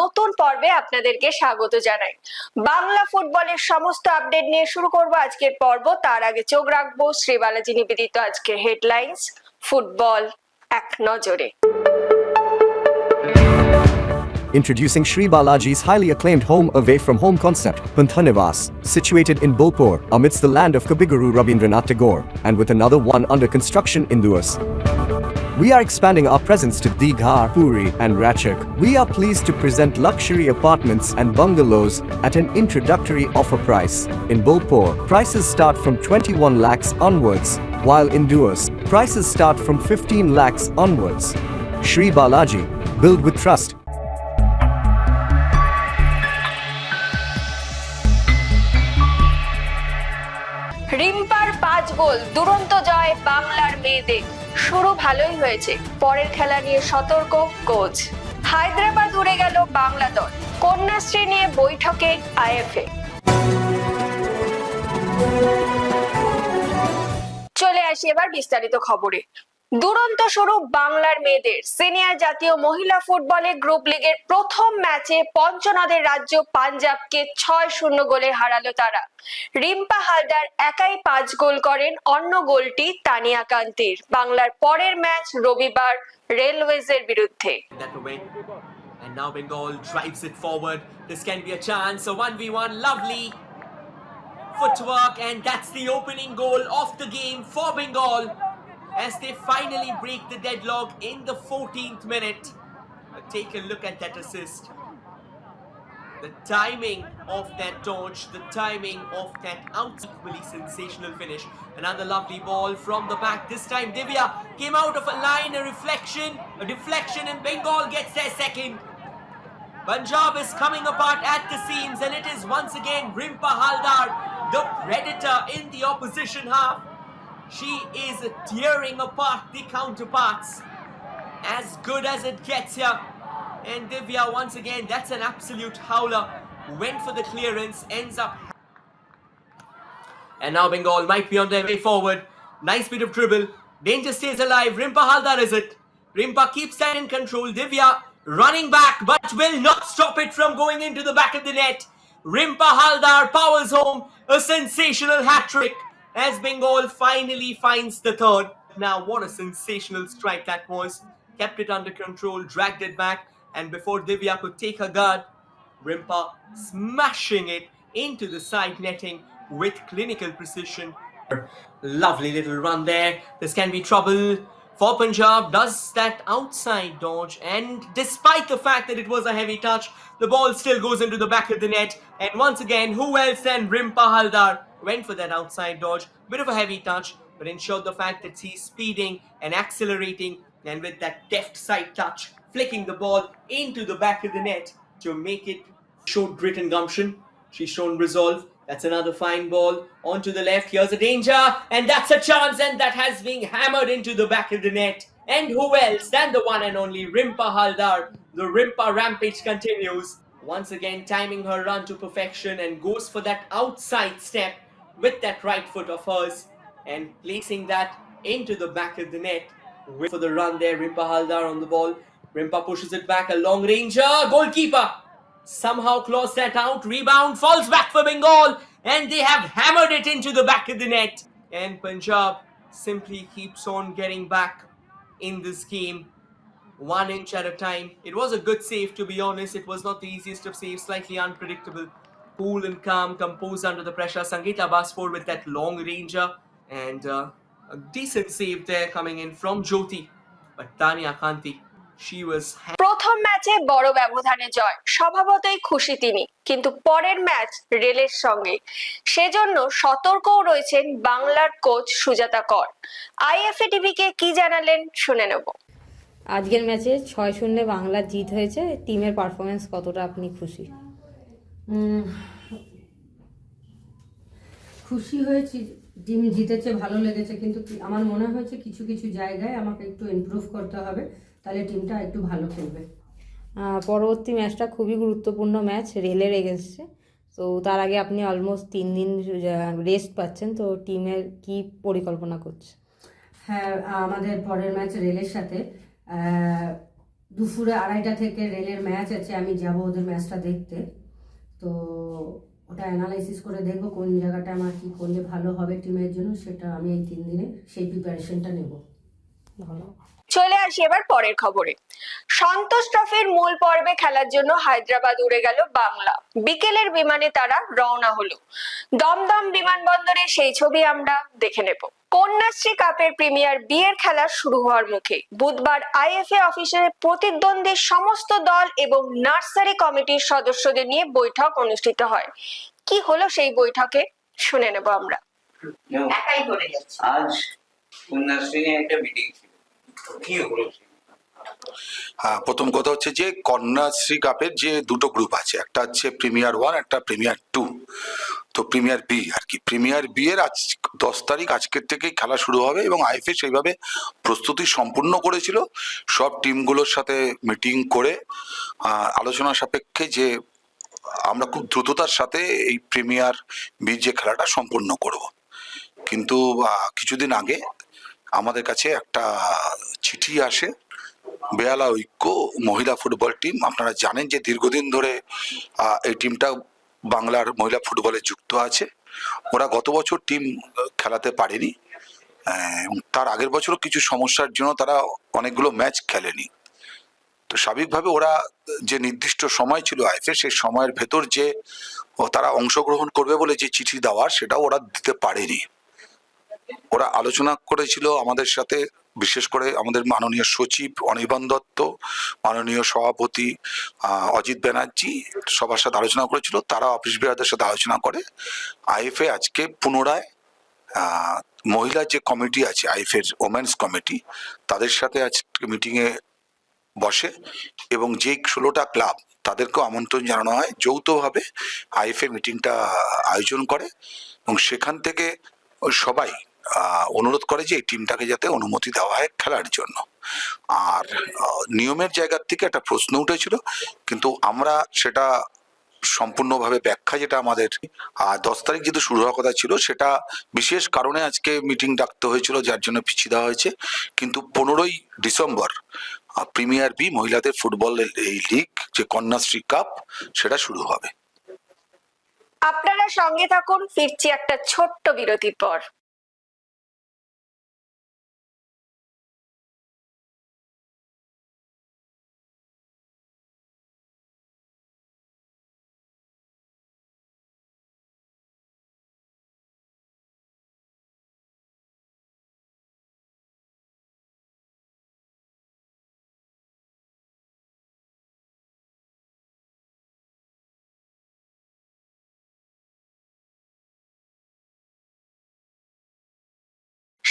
নতুন পর্বে আপনাদেরকে স্বাগত জানাই বাংলা ফুটবলের সমস্ত আপডেট নিয়ে শুরু করব আজকের পর্ব তার আগে চোখ রাখব শ্রী বালাজি নিবেদিত আজকের হেডলাইন্স ফুটবল এক নজরে Introducing Sri Balaji's highly acclaimed home away from home concept, Panthanivas, situated in Bolpur, amidst the land of Kabiguru Rabindranath Tagore, and with another one under construction in Duas. We are expanding our presence to Digha, Puri, and Ratchak. We are pleased to present luxury apartments and bungalows at an introductory offer price. In Bolpur, prices start from 21 lakhs onwards, while in Duas, prices start from 15 lakhs onwards. Sri Balaji, build with trust. রিম্পার পাঁচ গোল দুরন্ত জয় বাংলার মেয়েদের শুরু ভালোই হয়েছে। পরের খেলা নিয়ে সতর্ক কোচ। হায়দ্রাবাদ উড়ে গেল বাংলা দল। কন্যাশ্রী নিয়ে বৈঠকে আইএফএ। চলে আসি এবার বিস্তারিত খবরে। দুরন্ত স্বরূপ বাংলার মেয়েদের সিনিয়র জাতীয় মহিলা ফুটবলে গ্রুপ লিগের প্রথম ম্যাচে পঞ্চনদের রাজ্য পাঞ্জাবকে ছয় শূন্য গোলে হারালো তারা রিম্পা হালদার একাই পাঁচ গোল করেন অন্য গোলটি তানিয়া কান্তির বাংলার পরের ম্যাচ রবিবার রেলওয়েজের বিরুদ্ধে that away. And now Bengal drives it forward. This can be a chance. A 1v1, lovely footwork, and that's the opening goal of the game for Bengal as they finally break the deadlock in the 14th minute. But take a look at that assist. The timing of that touch, the timing of that out equally sensational finish. Another lovely ball from the back. This time Divya came out of a line, a reflection, a deflection, and Bengal gets their second. Punjab is coming apart at the seams, and it is once again Rimpa Haldar, the predator in the opposition half. She is tearing apart the counterparts. As good as it gets here. And Divya, once again, that's an absolute howler. Went for the clearance, ends up. And now Bengal might be on their way forward. Nice bit of dribble. Danger stays alive. Rimpa Haldar is it. Rimpa keeps that in control. Divya running back, but will not stop it from going into the back of the net. Rimpa Haldar powers home a sensational hat trick as Bengal finally finds the third. Now, what a sensational strike that was. Kept it under control, dragged it back, and before Divya could take her guard, Rimpa smashing it into the side netting with clinical precision. Lovely little run there. This can be trouble for Punjab. Does that outside dodge, and despite the fact that it was a heavy touch, the ball still goes into the back of the net. And once again, who else than Rimpa Haldar went for that outside dodge? Bit of a heavy touch, but ensured the fact that he's speeding and accelerating, and with that deft side touch, flicking the ball into the back of the net to make it showed grit and gumption. She's shown resolve. That's another fine ball onto the left. Here's a danger, and that's a chance, and that has been hammered into the back of the net. And who else than the one and only Rimpa Haldar? The Rimpa rampage continues. Once again, timing her run to perfection and goes for that outside step with that right foot of hers and placing that into the back of the net. Wait for the run there, Rimpa Haldar on the ball. Rimpa pushes it back, a long ranger, ah, goalkeeper somehow claws that out. Rebound falls back for Bengal, and they have hammered it into the back of the net. And Punjab simply keeps on getting back in this game, one inch at a time. It was a good save, to be honest. It was not the easiest of saves, slightly unpredictable. Cool and calm, composed under the pressure. Sangeeta Baspor with that long ranger, and uh, a decent save there coming in from Jyoti. But Tanya Kanti, she was প্রথম ম্যাচে বড় ব্যবধানে জয় স্বভাবতই খুশি তিনি কিন্তু পরের match রেলের সঙ্গে সেজন্য সতর্কও রয়েছেন বাংলার কোচ সুজাতা কর আইএফএ টিভিকে কি জানালেন শুনে নেব আজকের ম্যাচে ছয় শূন্যে বাংলার জিত হয়েছে টিমের পারফরমেন্স কতটা আপনি খুশি খুশি হয়েছি। টিম জিতেছে ভালো লেগেছে কিন্তু আমার মনে হয়েছে কিছু কিছু জায়গায় আমাকে একটু ইমপ্রুভ করতে হবে তাহলে টিমটা একটু ভালো খেলবে। পরবর্তী ম্যাচটা খুবই গুরুত্বপূর্ণ ম্যাচ রেলের এগেনস্টে তো তার আগে আপনি অলমোস্ট তিন দিন রেস্ট পাচ্ছেন তো টিমের কি পরিকল্পনা করছে? হ্যাঁ আমাদের পরের ম্যাচ রেলের সাথে। দুপুরে আড়াইটা থেকে রেলের ম্যাচ আছে আমি যাব ওদের ম্যাচটা দেখতে। তো ওটা অ্যানালাইসিস করে দেখব কোন জায়গাটা আমার কী করলে ভালো হবে টিমের জন্য, সেটা আমি এই তিন দিনে সেই প্রিপারেশনটা নেব। চলে আসি এবার পরের খবরে। সন্তোষ ট্রফির মূল পর্বে খেলার জন্য হায়দ্রাবাদ উড়ে গেল বাংলা। বিকেলের বিমানে তারা রওনা হলো। দমদম বিমানবন্দরে সেই ছবি আমরা দেখে নেব। কন্যাশ্রী কাপের প্রিমিয়ার বিয়ের খেলা শুরু হওয়ার মুখে বুধবার আইএফএ অফিসে প্রতিদ্বন্দ্বী সমস্ত দল এবং নার্সারি কমিটির সদস্যদের নিয়ে বৈঠক অনুষ্ঠিত হয়। কি হলো সেই বৈঠকে? শুনে নেব আমরা। একাই করে আজ কন্যাশ্রী নিয়ে একটা মিটিং ছিল। হ্যাঁ প্রথম কথা হচ্ছে যে কন্যাশ্রী কাপের যে দুটো গ্রুপ আছে, একটা হচ্ছে প্রিমিয়ার ওয়ান একটা প্রিমিয়ার টু তো প্রিমিয়ার বি আর কি। প্রিমিয়ার বি এর আজ, দশ তারিখ আজকের থেকেই খেলা শুরু হবে এবং আইএফএ সেইভাবে প্রস্তুতি সম্পূর্ণ করেছিল। সব টিমগুলোর সাথে মিটিং করে আলোচনা সাপেক্ষে যে আমরা খুব দ্রুততার সাথে এই প্রিমিয়ার বি যে খেলাটা সম্পূর্ণ করব। কিন্তু কিছুদিন আগে আমাদের কাছে একটা চিঠি আসে। বেহালা ঐক্য মহিলা ফুটবল টিম। আপনারা জানেন যে দীর্ঘদিন ধরে এই টিমটা বাংলার মহিলা ফুটবলে যুক্ত আছে। ওরা গত বছর টিম খেলাতে পারেনি। তার আগের বছরও কিছু সমস্যার জন্য তারা অনেকগুলো ম্যাচ খেলেনি। তো স্বাভাবিকভাবে ওরা যে নির্দিষ্ট সময় ছিল আইফে সেই সময়ের ভেতর যে তারা অংশগ্রহণ করবে বলে যে চিঠি দেওয়ার সেটাও ওরা দিতে পারেনি। ওরা আলোচনা করেছিল আমাদের সাথে, বিশেষ করে আমাদের মাননীয় সচিব অনির্বাণ দত্ত, মাননীয় সভাপতি অজিত ব্যানার্জি সবার সাথে আলোচনা করেছিল তারা অফিস বিহারদের সাথে আলোচনা করে। আইএফএ আজকে পুনরায় মহিলা যে কমিটি আছে আইএফের ওমেন্স কমিটি তাদের সাথে আজকে মিটিংয়ে বসে এবং যে ষোলোটা ক্লাব তাদেরকেও আমন্ত্রণ জানানো হয়, যৌথভাবে আইএফএ মিটিংটা আয়োজন করে এবং সেখান থেকে সবাই অনুরোধ করে যে এই টিমটাকে যাতে অনুমতি দেওয়া হয় খেলার জন্য। আর নিয়মের জায়গার থেকে একটা প্রশ্ন উঠেছিল, কিন্তু আমরা সেটা সম্পূর্ণভাবে ব্যাখ্যা যেটা আমাদের দশ তারিখ যেহেতু শুরু হওয়ার কথা ছিল, সেটা বিশেষ কারণে আজকে মিটিং ডাকতে হয়েছিল, যার জন্য পিছিয়ে দেওয়া হয়েছে। কিন্তু পনেরোই ডিসেম্বর প্রিমিয়ার বি মহিলাদের ফুটবল এই লিগ যে কন্যাশ্রী কাপ সেটা শুরু হবে। আপনারা সঙ্গে থাকুন, ফিরছি একটা ছোট্ট বিরতির পর।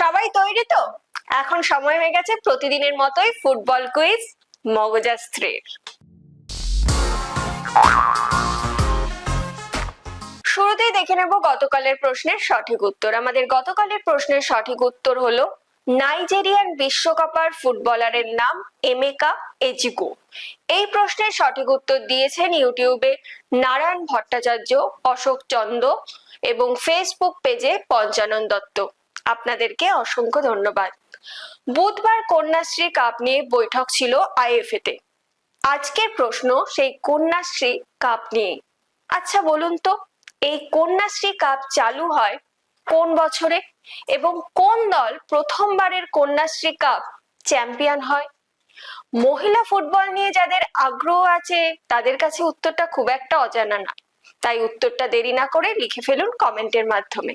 সবাই তৈরি তো? এখন সময় হয়ে গেছে প্রতিদিনের মতোই ফুটবল কুইজ মগজাস্ত্রের শুরুতেই দেখে নেব গতকালের প্রশ্নের সঠিক উত্তর। আমাদের গতকালের প্রশ্নের সঠিক উত্তর হলো, নাইজেরিয়ান বিশ্বকাপার ফুটবলারের নাম এমেকা এজিকো এই প্রশ্নের সঠিক উত্তর দিয়েছেন ইউটিউবে নারায়ণ ভট্টাচার্য, অশোক চন্দ এবং ফেসবুক পেজে পঞ্চানন দত্ত। আপনাদেরকে অসংখ্য ধন্যবাদ। বুধবার কন্যাশ্রী কাপ নিয়ে বৈঠক ছিল আইএফএ তে আজকের প্রশ্ন, সেই কন্যাশ্রী কাপ নিয়ে। আচ্ছা বলুন তো, এই কন্যাশ্রী কাপ চালু হয় কোন বছরে এবং কোন দল প্রথমবারের কন্যাশ্রী কাপ চ্যাম্পিয়ন হয়? মহিলা ফুটবল নিয়ে যাদের আগ্রহ আছে, তাদের কাছে উত্তরটা খুব একটা অজানা না। তাই উত্তরটা দেরি না করে লিখে ফেলুন কমেন্টের মাধ্যমে।